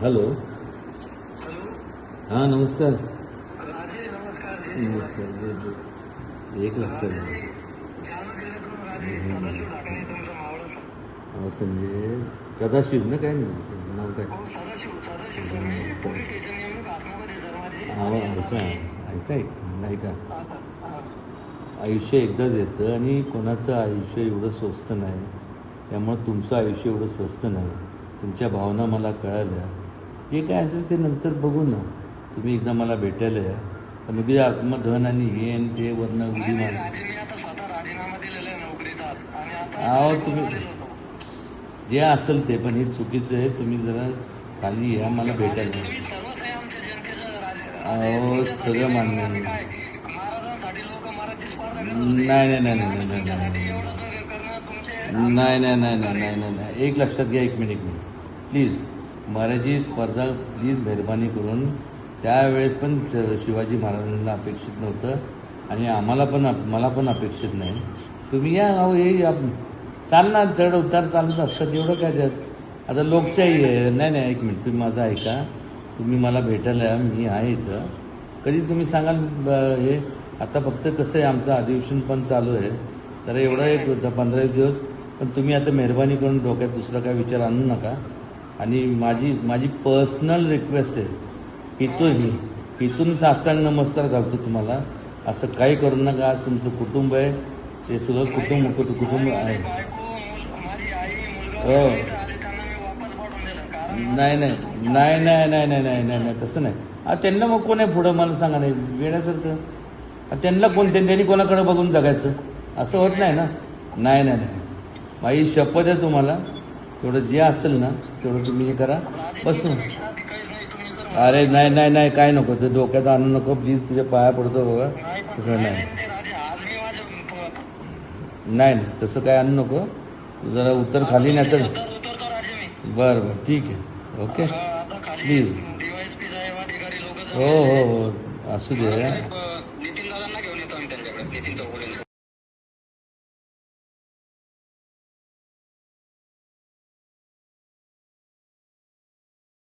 Hello हां नमस्कार। नमस्कार एक लक्षात संजय सदाशिव ना काय नाव काय हा ऐका ऐका ऐका आयुष्य एकदाच येतं आणि कोणाचं आयुष्य एवढं स्वस्त नाही त्यामुळं तुमचं आयुष्य एवढं स्वस्त नाही. तुमच्या भावना मला कळाल्या. जे काय असेल ते नंतर बघू ना तुम्ही एकदा मला भेटायला या तर मग आत्मधन आणि हे आणि ते वरनं उडी मार अहो, तुम्ही-. जे असेल ते पण हे चुकीचं आहे तुम्ही जरा खाली या मला भेटायला अहो, सगळं नाही, मान्य नाही. नाही नाही नाही नाही नाही नाही नाही नाही नाही नाही एक लक्षात घ्या एक मिनिट एक मिनिट प्लीज महाराजी स्पर्धा प्लीज मेहरबानी करून त्यावेळेस पण श- शिवाजी महाराजांना अपेक्षित नव्हतं आणि आम्हाला पण मला पण अपेक्षित नाही. तुम्ही या अहो हे चालणार चढ उतार चालत असतात एवढं काय त्यात? आता लोकशाही आहे. नाही नाही एक मिनिट तुम्ही माझं ऐका. तुम्ही मला भेटायला या मी आहे इथं. कधी तुम्ही सांगाल ब- हे आता फक्त कसं आहे आमचं अधिवेशन पण चालू आहे. तर एवढं एक होतं पंधरा एक दिवस. पण तुम्ही आता मेहरबानी करून डोक्यात दुसरा काय विचार आणू नका. आणि माझी माझी पर्सनल रिक्वेस्ट आहे इथून इथून साष्टांग नमस्कार घालतो तुम्हाला. असं काही करू नका. आज तुमचं कुटुंब आहे. ते सगळं कुटुंब कुटुंब कुटुंब आहे. हो. नाही नाही. नाही नाही नाही नाही नाही नाही तसं नाही. आ त्यांना मग कोण आहे पुढं? मला सांगा नाही वेळासारखं आ, त्यांना कोण? त्यां- त्यांनी कोणाकडे बघून जगायचं? असं होत नाही ना? नाही नाही नाही. माझी शपथ आहे तुम्हाला. तेवढं जे असेल ना तेवढं तुम्ही हे करा. बसून. अरे नाही नाही नाही काय नको ते डोक्यात आणू नको प्लीज तुझ्या पाया पडतो बघा. तुझं तसं नाही, नाही नाही, तसं काय आणू नको. जरा उत्तर खाली नाही तर बरं बरं ठीक आहे. ओके? प्लीज हो हो हो. असू दे.